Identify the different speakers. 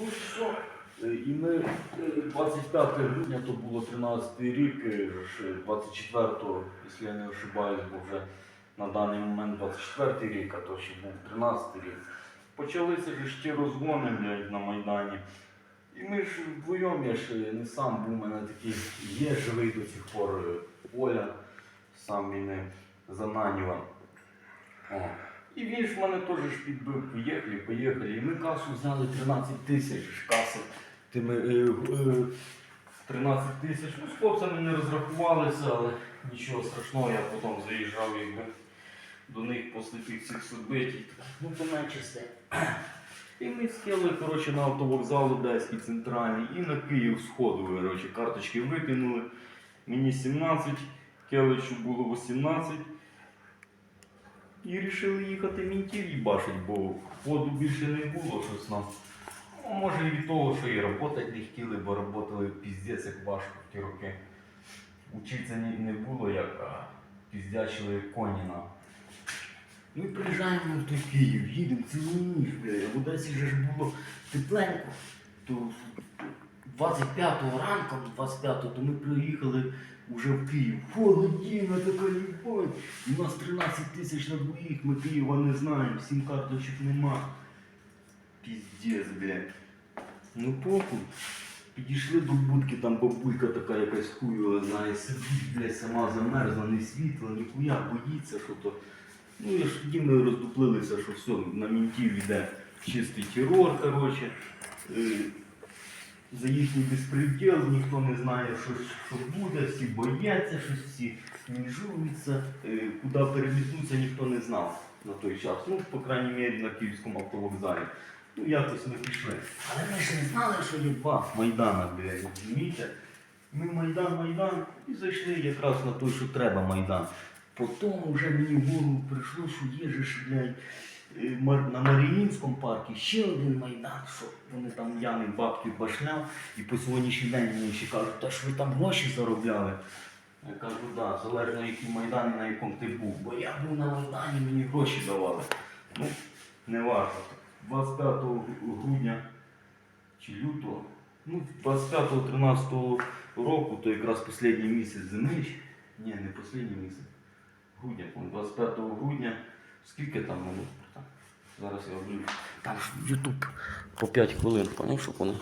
Speaker 1: Ну що, е, і ми е, 25 грудня, то було 13 рік, е, ж, е, 24-го, якщо я не ошибаюсь, бо вже на даний момент 24 рік, а то ще був 13 рік. Почалися ж ті розгони блядь, на Майдані. І ми ж вдвоєм, я ж е, не сам був, у мене такий є живий до сих пор е, Оля, сам він е, Зананєва. О. І він ж мене теж підбив, поїхали, поїхали. І ми касу взяли 13 тисяч каси. Тими, е, е, 13 тисяч. Ну, з хлопцями не розрахувалися, але нічого страшного, я потім заїжджав якби, до них після тих всіх событий. Ну, то менше все. І ми сіли коротше, на автовокзал Одеський центральний і на Київ сходу. Коротше, карточки викинули. Мені 17, Келичу було 18. І вирішили їхати мінтів їбашить, бо ходу більше не було щось нам. Ну, може і від того, що і роботи не хотіли, бо роботали піздець як важко в ті роки. Учитися не, було як, а піздячили коні. Ми приїжджаємо той Київ, їдемо цілу ніч, бля. В Одесі вже ж було тепленько. То 25-го ранку, 25-го, то ми приїхали вже в Київ. Холодіна така любов. У нас 13 тисяч на двоїх, ми Києва не знаємо, сім карточок нема. Піздець, блядь. Ну похуй. Підійшли до будки, там бабулька така якась хуйова, знає, сидить, блядь, сама замерзла, не світла, ніхуя, боїться, що то. Ну і ж тоді ми роздуплилися, що все, на мінтів йде чистий терор, коротше. За їхній безпреділ ніхто не знає, що, що буде, всі бояться, щось всі мінжуються, е, куди перемітнуться, ніхто не знав на той час. Ну, по крайній мірі на Київському автовокзалі. Ну, якось ми пішли. Але ми ж не знали, що є два Майдана, розумієте? Ми Майдан, Майдан і зайшли якраз на той, що треба Майдан. Потім вже мені в голову прийшло, що є ж, е, на Маріїнському парку ще один Майдан, що вони там ями бабки башляв, і по сьогоднішній день мені ще кажуть, та ж ви там гроші заробляли. Я кажу, так, да, залежно який Майдан на якому ти був. Бо я був на Майдані, мені гроші давали. Ну, не важко. 25 грудня чи лютого, ну, 25-13 року, то якраз останній місяць зими. Ні, не останній місяць. Грудня, по-моєму, 25 грудня. Скільки там минут? Зараз я роблю. Там ж Ютуб по 5 хвилин, поняв, щоб вони.